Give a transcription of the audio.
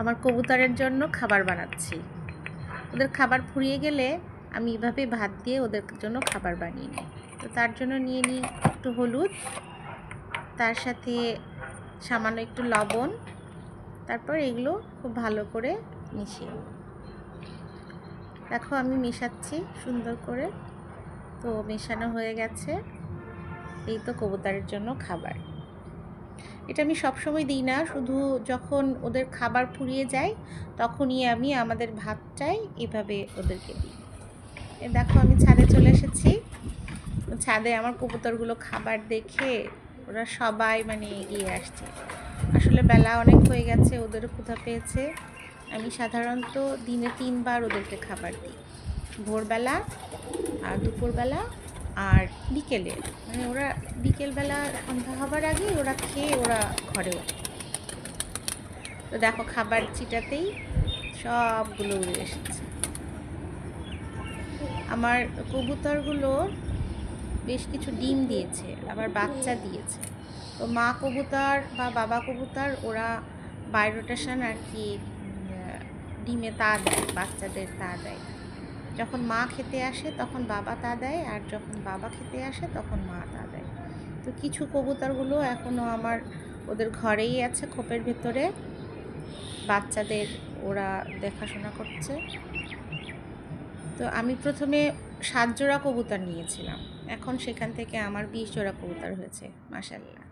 আমার কবুতরের জন্য খাবার বানাচ্ছি। ওদের খাবার ফুরিয়ে গেলে আমি এভাবে ভাত দিয়ে ওদের জন্য খাবার বানিয়ে নিই। তো তার জন্য নিয়ে নিই একটু হলুদ, তার সাথে সামান্য একটু লবণ, তারপর এগুলো খুব ভালো করে মিশিয়ে। দেখো আমি মেশাচ্ছি সুন্দর করে। তো মেশানো হয়ে গেছে। এই তো কবুতরের জন্য খাবার। এটা আমি সবসময় দিই না। শুধু যখন ওদের খাবার ফুরিয়ে যায়, তখনই আমি আমাদের ভাতটাই এভাবে ওদেরকে দিই। দেখো, আমি ছাদে চলে এসেছি। ছাদে আমার কবুতরগুলো খাবার দেখে ওরা সবাই মানে এগিয়ে আসছে। আসলে বেলা অনেক হয়ে গেছে, ওদেরও ক্ষুধা পেয়েছে। আমি সাধারণত দিনে তিনবার ওদেরকে খাবার দিই। ভোরবেলা আর দুপুরবেলা। আর বিকেলে। মানে ওরা বিকেলবেলা সন্ধ্যা হবার আগেই ওরা খেয়ে ওরা ঘরে ওঠে। তো দেখো খাবার চিটাতেই সবগুলো উড়ে এসেছে। আমার কবুতরগুলো বেশ কিছু ডিম দিয়েছে, আবার বাচ্চা দিয়েছে। তো মা কবুতর বা বাবা কবুতর ওরা বায়োরোটেশন আর কি ডিমে তা দেয়, বাচ্চাদের তা দেয়। যখন মা খেতে আসে তখন বাবা তা দেয়, আর যখন বাবা খেতে আসে তখন মা তা দেয়। তো কিছু কবুতরগুলো এখনও আমার ওদের ঘরেই আছে খোপের ভেতরে। বাচ্চাদের ওরা দেখাশোনা করছে। তো আমি প্রথমে সাত জোড়া কবুতর নিয়েছিলাম। এখন সেখান থেকে আমার বিশ জোড়া কবুতর হয়েছে মাসাল্লাহ